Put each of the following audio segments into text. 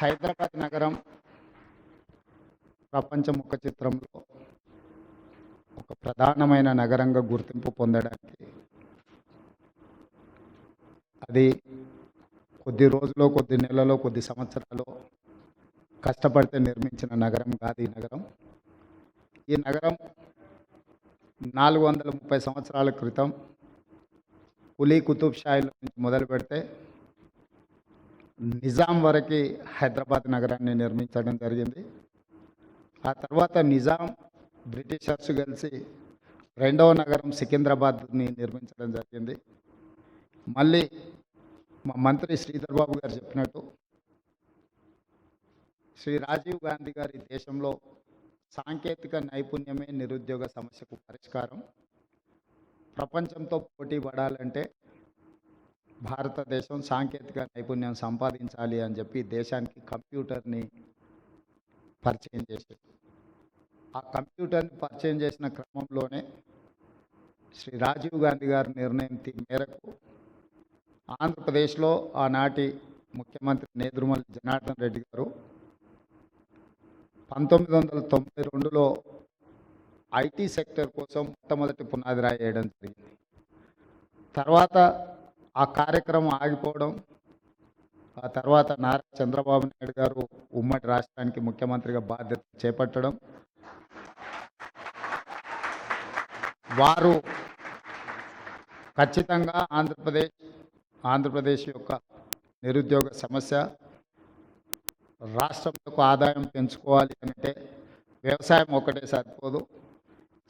హైదరాబాద్ నగరం ప్రపంచ ముఖ చిత్రంలో ఒక ప్రధానమైన నగరంగా గుర్తింపు పొందడానికి అది కొద్ది రోజులో కొద్ది నెలలో కొద్ది సంవత్సరాలు కష్టపడితే నిర్మించిన నగరం కాదు ఈ నగరం. ఈ నగరం నాలుగు వందల ముప్పై సంవత్సరాల క్రితం కులీ కుతుబ్ షాయిల నుంచి మొదలు పెడితే నిజాం వరకు హైదరాబాద్ నగరాన్ని నిర్మించడం జరిగింది. ఆ తర్వాత నిజాం బ్రిటిషర్స్ కలిసి రెండవ నగరం సికింద్రాబాద్ని నిర్మించడం జరిగింది. మళ్ళీ మా మంత్రి శ్రీధర్ బాబు గారు చెప్పినట్టు శ్రీ రాజీవ్ గాంధీ గారి దేశంలో సాంకేతిక నైపుణ్యమే నిరుద్యోగ సమస్యకు పరిష్కారం. ప్రపంచంతో పోటీ పడాలంటే భారతదేశం సాంకేతిక నైపుణ్యం సంపాదించాలి అని చెప్పి దేశానికి కంప్యూటర్ని పరిచయం చేశారు. ఆ కంప్యూటర్ని పరిచయం చేసిన క్రమంలోనే శ్రీ రాజీవ్ గాంధీ గారి నిర్ణయం తీ- మేరకు ఆంధ్రప్రదేశ్లో ఆనాటి ముఖ్యమంత్రి నేదురుమల్లి జనార్దన్ రెడ్డి గారు పంతొమ్మిది వందల తొంభై రెండులో ఐటీ సెక్టర్ కోసం మొట్టమొదటి పునాది రాయడం జరిగింది. తర్వాత ఆ కార్యక్రమం ఆగిపోవడం ఆ తర్వాత నారా చంద్రబాబు నాయుడు గారు ఉమ్మడి రాష్ట్రానికి ముఖ్యమంత్రిగా బాధ్యత చేపట్టడం. వారు ఖచ్చితంగా ఆంధ్రప్రదేశ్ ఆంధ్రప్రదేశ్ యొక్క నిరుద్యోగ సమస్య రాష్ట్రం యొక్క ఆదాయం పెంచుకోవాలి అంటే వ్యవసాయం ఒకటే సరిపోదు.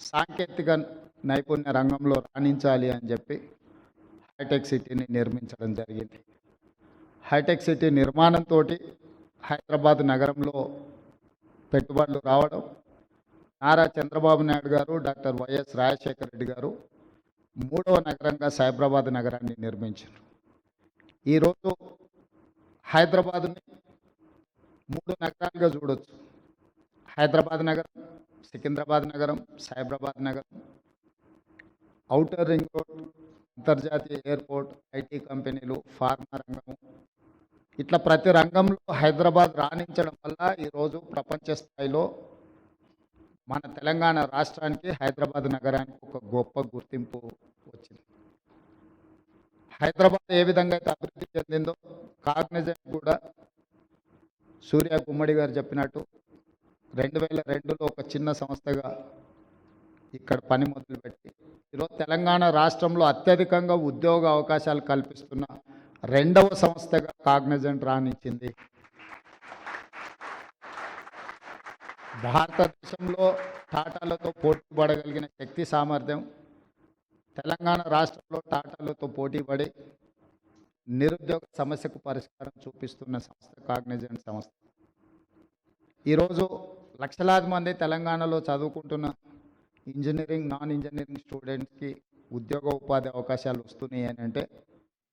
సాంకేతిక నైపుణ్య రంగంలో రాణించాలి అని చెప్పి హైటెక్ సిటీని నిర్మించడం జరిగింది. హైటెక్ సిటీ నిర్మాణంతో హైదరాబాద్ నగరంలో పెట్టుబడులు రావడం నారా చంద్రబాబు నాయుడు గారు డాక్టర్ వైఎస్ రాజశేఖర రెడ్డి గారు మూడవ నగరంగా సైబరాబాద్ నగరాన్ని నిర్మించారు. ఈరోజు హైదరాబాద్ని మూడు నగరాలుగా చూడొచ్చు. హైదరాబాద్ నగరం సికింద్రాబాద్ నగరం సైబరాబాద్ నగరం అవుటర్ రింగ్ రోడ్ అంతర్జాతీయ ఎయిర్పోర్ట్ ఐటీ కంపెనీలు ఫార్మా రంగం ఇట్లా ప్రతి రంగంలో హైదరాబాద్ రాణించడం వల్ల ఈరోజు ప్రపంచ స్థాయిలో మన తెలంగాణ రాష్ట్రానికి హైదరాబాద్ నగరానికి ఒక గొప్ప గుర్తింపు వచ్చింది. హైదరాబాద్ ఏ విధంగా అయితే అభివృద్ధి చెందిందో కాగ్నిజెంట్ కూడా సూర్య గుమ్మడి గారు చెప్పినట్టు రెండు వేల రెండులో ఒక చిన్న సంస్థగా ఇక్కడ పని మొదలుపెట్టి ఈరోజు తెలంగాణ రాష్ట్రంలో అత్యధికంగా ఉద్యోగ అవకాశాలు కల్పిస్తున్న రెండవ సంస్థగా కాగ్నజెంట్ రాణించింది. భారతదేశంలో టాటాలతో పోటీ పడగలిగిన శక్తి సామర్థ్యం తెలంగాణ రాష్ట్రంలో టాటాలతో పోటీ పడి నిరుద్యోగ సమస్యకు పరిష్కారం చూపిస్తున్న సంస్థ కాగ్నిజెంట్ సంస్థ. ఈరోజు లక్షలాది మంది తెలంగాణలో చదువుకుంటున్న ఇంజనీరింగ్ నాన్ ఇంజనీరింగ్ స్టూడెంట్స్కి ఉద్యోగ ఉపాధి అవకాశాలు వస్తున్నాయి అని అంటే